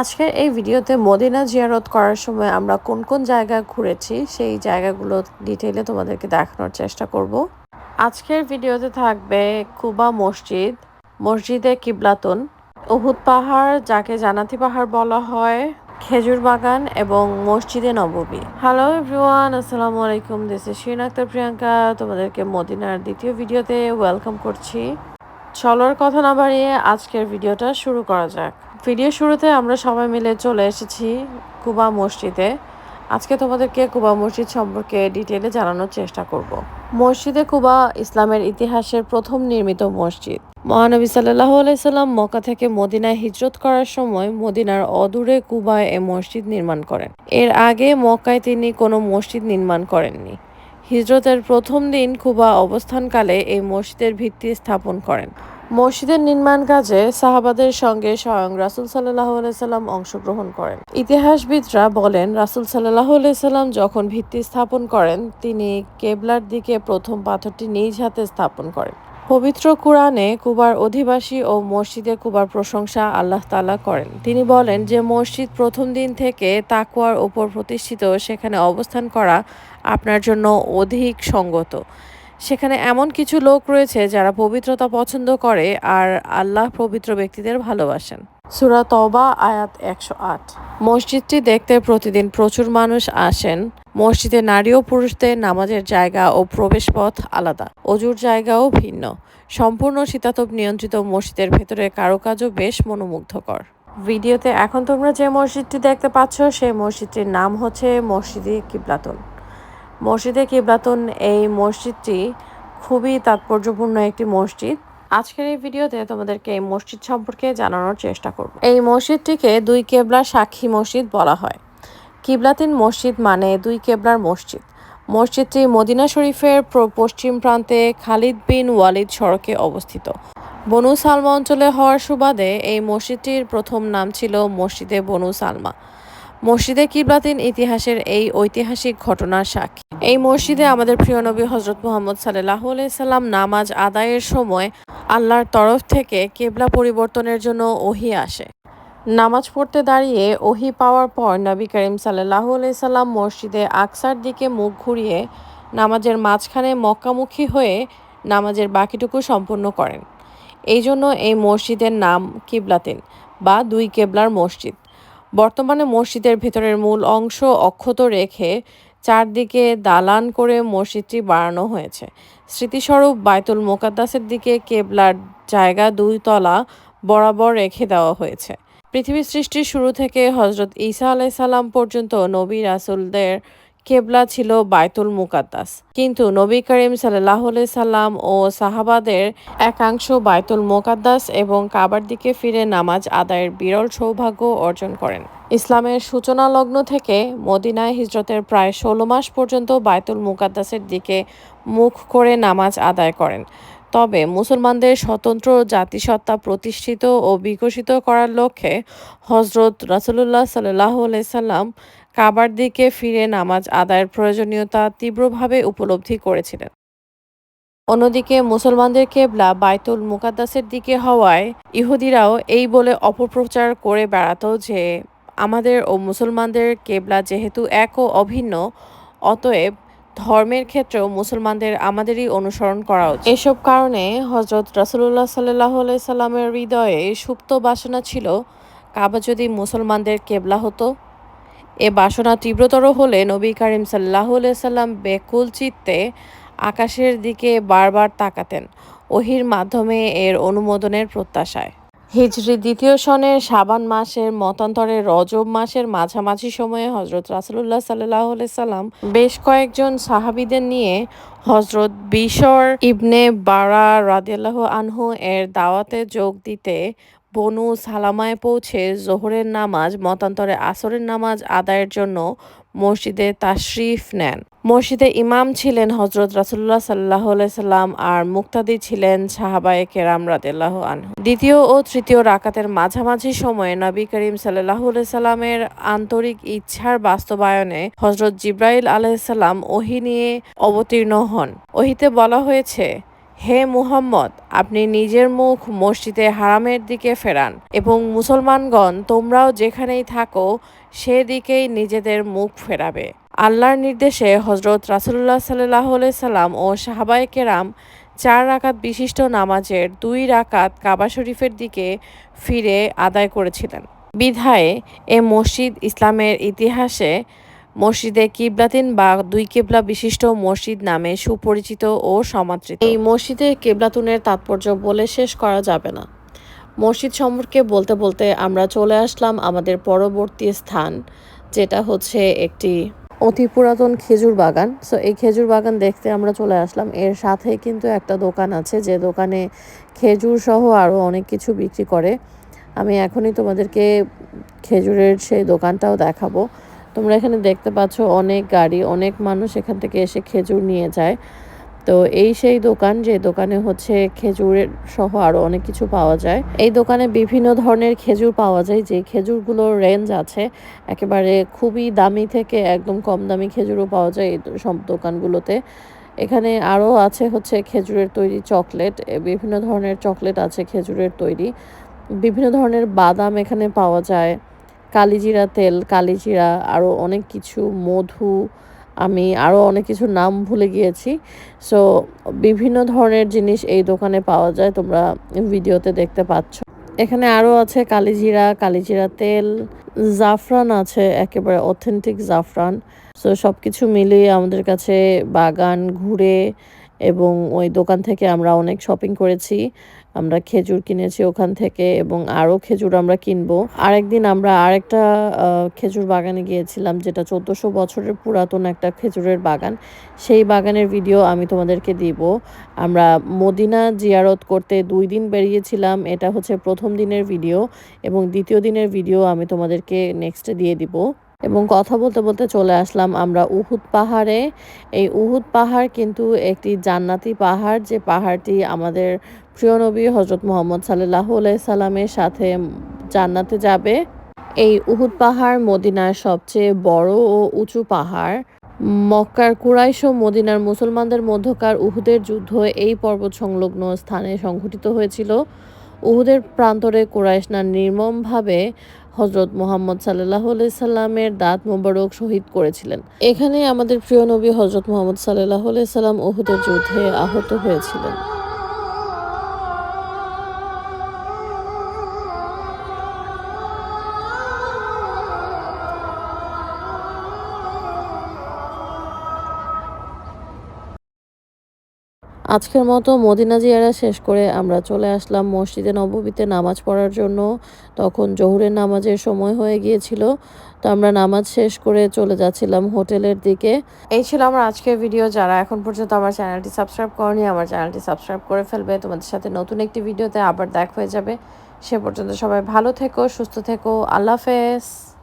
আজকের এই ভিডিওতে মদিনা জিয়ারত করার সময় আমরা কোন কোন জায়গা ঘুরেছি, সেই জায়গাগুলো ডিটেইলে তোমাদেরকে দেখানোর চেষ্টা করব। আজকের ভিডিওতে থাকবে কুবা মসজিদ, মসজিদে কিবলাতুন। উহুদ পাহাড়, যাকে জানাতি পাহাড় বলা হয়, খেজুর বাগান এবং মসজিদে নববী হ্যালো এভরিওয়ান আসসালামু আলাইকুম দিস ইজ আক্তার প্রিয়াঙ্কা তোমাদেরকে মদিনার দ্বিতীয় ভিডিওতে ওয়েলকাম করছি। চলার কথা না বাড়িয়ে আজকের ভিডিওটা শুরু করা যাক। ভিডিও শুরুতে আমরা সবাই মিলে চলে এসেছি কুবা মসজিদে। আজকে তোমাদেরকে কুবা মসজিদ সম্পর্কে ডিটেলে জানানোর চেষ্টা করব। মসজিদে কুবা ইসলামের ইতিহাসের প্রথম নির্মিত মসজিদ। মহানবী সাল্লাহ আলাইসাল্লাম মক্কা থেকে মদিনায় হিজরত করার সময় মদিনার অদূরে কুবায় এ মসজিদ নির্মাণ করেন। এর আগে মক্কায় তিনি কোনো মসজিদ নির্মাণ করেননি। হিজরতের প্রথম দিন কুবা অবস্থানকালে এই মসজিদের ভিত্তি স্থাপন করেন। মসজিদের নির্মাণ কাজে সাহাবাদের সঙ্গে স্বয়ং রাসুল সাল্লাহ সাল্লাম অংশগ্রহণ করেন। ইতিহাসবিদরা বলেন, রাসুল সাল্লাহ সাল্লাম যখন ভিত্তি স্থাপন করেন, তিনি কেবলার দিকে প্রথম পাথরটি নিজ হাতে স্থাপন করেন। পবিত্র কুরআনে কুবার অধিবাসী ও মসজিদে কুবার প্রশংসা আল্লাহ তালা করেন। তিনি বলেন যে, মসজিদ প্রথম দিন থেকে তাকুয়ার ওপর প্রতিষ্ঠিত, সেখানে অবস্থান করা আপনার জন্য অধিক সঙ্গত। সেখানে এমন কিছু লোক রয়েছে যারা পবিত্রতা পছন্দ করে আর আল্লাহ পবিত্র ব্যক্তিদের ভালোবাসেন। সুরা তবা আয়াত একশো আট। মসজিদটি দেখতে প্রতিদিন প্রচুর মানুষ আসেন। মসজিদে নারী ও পুরুষদের নামাজের জায়গা ও প্রবেশপথ আলাদা। অজুর জায়গাও ভিন্ন। সম্পূর্ণ শীতাতপ নিয়ন্ত্রিত মসজিদের ভেতরে কারুকাজও বেশ মনোমুগ্ধকর। ভিডিওতে এখন তোমরা যে মসজিদটি দেখতে পাচ্ছ, সেই মসজিদটির নাম হচ্ছে মসজিদে কিবলাতুন মসজিদে কিবলাতুন এই মসজিদটি খুবই তাৎপর্যপূর্ণ একটি মসজিদ। আজকের এই ভিডিওতে তোমাদেরকে এই মসজিদ সম্পর্কে জানানোর চেষ্টা করব। এই মসজিদটিকে দুই কেবলার সাক্ষী মসজিদ বলা হয়। কিবলাতিন মসজিদ মানে দুই কেবলার মসজিদ। মসজিদটি মদিনা শরীফের পশ্চিম প্রান্তে খালিদ বিন ওয়ালিদ সড়কে অবস্থিত। বনু সালমা অঞ্চলে হওয়ার সুবাদে এই মসজিদটির প্রথম নাম ছিল মসজিদে বনু সালমা। মসজিদে কিবলাতিন ইতিহাসের এই ঐতিহাসিক ঘটনার সাক্ষী। এই মসজিদে আমাদের প্রিয় নবী হজরত মোহাম্মদ সাল্লাহ সাল্লাম নামাজ আদায়ের সময় আল্লাহর তরফ থেকে কেবলা পরিবর্তনের জন্য ওহি আসে। নামাজ পড়তে দাঁড়িয়ে ওহি পাওয়ার পর নবী করিম সাল্লাহ সাল্লাম মসজিদে আকসার দিকে মুখ ঘুরিয়ে নামাজের মাঝখানে মক্কামুখী হয়ে নামাজের বাকিটুকু সম্পন্ন করেন। এই জন্য এই মসজিদের নাম কিবলাতিন বা দুই কেবলার মসজিদ। বর্তমানে মসজিদের ভেতরের মূল অংশ অক্ষত রেখে চারদিকে দালান করে মসজিদটি বাড়ানো হয়েছে। স্মৃতিস্বরূপ বাইতুল মোকাদ্দাসের দিকে কেবলার জায়গা দুই তলা বরাবর রেখে দেওয়া হয়েছে। পৃথিবী সৃষ্টির শুরু থেকে হজরত ঈসা আলাইসাল্লাম পর্যন্ত নবী রাসুলদের কেবলা ছিল বায়তুল মুকাদ্দাস। কিন্তু নবী করিম সাল্লাহ সাল্লাম ও সাহাবাদের একাংশ বায়তুল মোকাদ্দাস এবং কাবার দিকে ফিরে নামাজ আদায়ের বিরল সৌভাগ্য অর্জন করেন। ইসলামের সূচনা লগ্ন থেকে মদিনায় হিজরতের প্রায় ষোলো মাস পর্যন্ত বায়তুল মুকাদ্দাসের দিকে মুখ করে নামাজ আদায় করেন। তবে মুসলমানদের স্বতন্ত্র জাতিসত্তা প্রতিষ্ঠিত ও বিকশিত করার লক্ষ্যে হজরত রাসুলুল্লাহ সাল্লাহ সাল্লাম কাবার দিকে ফিরে নামাজ আদায়ের প্রয়োজনীয়তা তীব্রভাবে উপলব্ধি করেছিলেন। অন্যদিকে মুসলমানদের কেবলা বাইতুল মুকাদ্দাসের দিকে হওয়ায় ইহুদিরাও এই বলে অপপ্রচার করে বেড়াতো যে, আমাদের ও মুসলমানদের কেবলা যেহেতু এক ও অভিন্ন, অতএব ধর্মের ক্ষেত্রেও মুসলমানদের আমাদেরই অনুসরণ করা উচিত। এসব কারণে হজরত রাসুল্লাহ সাল্লাহ সাল্লামের হৃদয়ে সুপ্ত বাসনা ছিল, কাবা যদি মুসলমানদের কেবলা হতো এ বাসনা তীব্রতর হলে নবী করিম সাল্লাহ সাল্লাম বেকুল চিত্তে আকাশের দিকে বারবার তাকাতেন। ওহির মাধ্যমে এর অনুমোদনের প্রত্যাশায়। হিজরি দ্বিতীয় সনের সাবান মাসের মতান্তরে রজব মাসের মাঝামাঝি সময়ে হজরত রাসুল্লাহ সাল্লাহ সাল্লাম বেশ কয়েকজন সাহাবিদের নিয়ে হজরত বিশর ইবনে বারা রাদিয়াল্লাহ আনহু এর দাওয়াতে যোগ দিতে বনু সালামায় পৌঁছে জোহরের নামাজ, মতান্তরে আসরের নামাজ আদায়ের জন্য মসজিদে তাশরিফ নেন। মসজিদে ইমাম ছিলেন হজরত রাসুল্লাহ সাল্লাহ সাল্লাম আর মুক্তাদি ছিলেন সাহাবায়ে কেরাম রাদেল্লাহ আনহু। দ্বিতীয় ও তৃতীয় রাকাতের মাঝামাঝি সময়ে নবী করিম সাল্লাহ সাল্লামের আন্তরিক ইচ্ছার বাস্তবায়নে হজরত জিব্রাইল আলাইসাল্লাম ওহি নিয়ে অবতীর্ণ হন। ওহিতে বলা হয়েছে হে মুহাম্মদ, আপনি নিজের মুখ মসজিদে হারামের দিকে ফেরান এবং মুসলমানগণ তোমরাও যেখানেই থাকো, সেদিকেই নিজেদের মুখ ফেরাবে। আল্লাহর নির্দেশে হজরত রাসুল্লাহ সাল্লাহ সাল্লাম ও সাহাবায়ে কেরাম চার রাকাত বিশিষ্ট নামাজের দুই রাকাত কাবা শরীফের দিকে ফিরে আদায় করেছিলেন। বিধায় এ মসজিদ ইসলামের ইতিহাসে মসজিদে কিবলাতিন বা দুই কেবলা বিশিষ্ট মসজিদ নামে সুপরিচিত ও সমাদৃত। এই মসজিদে কেবলাতুনের তাৎপর্য বলে শেষ করা যাবে না। মসজিদ সম্পর্কে বলতে বলতে আমরা চলে আসলাম আমাদের পরবর্তী স্থান, যেটা হচ্ছে একটি অতি পুরাতন খেজুর বাগান। সো এই খেজুর বাগান দেখতে আমরা চলে আসলাম। এর সাথে কিন্তু একটা দোকান আছে, যে দোকানে খেজুর সহ আরও অনেক কিছু বিক্রি করে। আমি এখনই তোমাদেরকে খেজুরের সেই দোকানটাও দেখাবো। তোমরা এখানে দেখতে পাচ্ছ অনেক গাড়ি, অনেক মানুষ এখান থেকে এসে খেজুর নিয়ে যায়। তো এই সেই দোকান, যে দোকানে হচ্ছে খেজুরের সহ আরও অনেক কিছু পাওয়া যায়। এই দোকানে বিভিন্ন ধরনের খেজুর পাওয়া যায় যে খেজুরগুলোর রেঞ্জ আছে একেবারে খুবই দামি থেকে একদম কম দামি খেজুরও পাওয়া যায় এই সব দোকানগুলোতে। এখানে আরও আছে হচ্ছে খেজুরের তৈরি চকলেট বিভিন্ন ধরনের চকলেট আছে খেজুরের তৈরি। বিভিন্ন ধরনের বাদাম এখানে পাওয়া যায়। কালিজিরা তেল, কালিজিরা আরও অনেক কিছু, মধু, আমি আরও অনেক কিছু নাম ভুলে গিয়েছি। সো বিভিন্ন ধরনের জিনিস এই দোকানে পাওয়া যায়, তোমরা ভিডিওতে দেখতে পাচ্ছ। এখানে আরও আছে কালিজিরা কালিজিরা তেল, জাফরান আছে, একেবারে অথেন্টিক জাফরান। সো সব কিছু মিলিয়ে আমাদের কাছে বাগান, ঘুরে এবং ওই দোকান থেকে আমরা অনেক শপিং করেছি। আমরা খেজুর কিনেছি ওখান থেকে এবং আরও খেজুর আমরা কিনবো। আরেকদিন আমরা আরেকটা খেজুর বাগানে গিয়েছিলাম যেটা চোদ্দোশো বছরের পুরাতন একটা খেজুরের বাগান। সেই বাগানের ভিডিও আমি তোমাদেরকে দিব। আমরা মদিনা জিয়ারত করতে দুই দিন বেরিয়েছিলাম, এটা হচ্ছে প্রথম দিনের ভিডিও এবং দ্বিতীয় দিনের ভিডিও আমি তোমাদেরকে নেক্সটে দিয়ে দিব। এবং কথা বলতে বলতে চলে আসলাম আমরা উহুদ পাহাড়ে। এই উহুদ পাহাড় কিন্তু একটি জান্নাতি পাহাড়। যে পাহাড়টি আমাদের প্রিয় নবী হজরত মোহাম্মদ সাল্লাহ সাল্লামের সাথে জান্নাতে যাবে। এই উহুদ পাহাড় মদিনার সবচেয়ে বড় ও উঁচু পাহাড়। মক্কার কুরাইশ ও মদিনার মুসলমানদের মধ্যকার উহুদের যুদ্ধ এই পর্বত সংলগ্ন স্থানে সংঘটিত হয়েছিল। উহুদের প্রান্তরে কুরাইশনা নির্মমভাবে হজরত মোহাম্মদ সাল্লাহ সাল্লামের দাঁত মোবারক শহীদ করেছিলেন। এখানে আমাদের প্রিয় নবী হজরত মোহাম্মদ সাল্লাহ সাল্লাম ওহুদের যুদ্ধে আহত হয়েছিলেন। আজকের মতো মদিনা জিয়ারা শেষ করে আমরা চলে আসলাম মসজিদে নববীতে নামাজ পড়ার জন্য। তখন জহুরের নামাজের সময় হয়ে গিয়েছিল। তো আমরা নামাজ শেষ করে চলে যাচ্ছিলাম হোটেলের দিকে। এই ছিল আমার আজকের ভিডিও। যারা এখন পর্যন্ত আমার চ্যানেলটি সাবস্ক্রাইব করেনি, আমার চ্যানেলটি সাবস্ক্রাইব করে ফেলবে। তোমাদের সাথে নতুন একটি ভিডিওতে আবার দেখা হয়ে যাবে। সে পর্যন্ত সবাই ভালো থেকো, সুস্থ থেকো। আল্লাহ হাফেজ।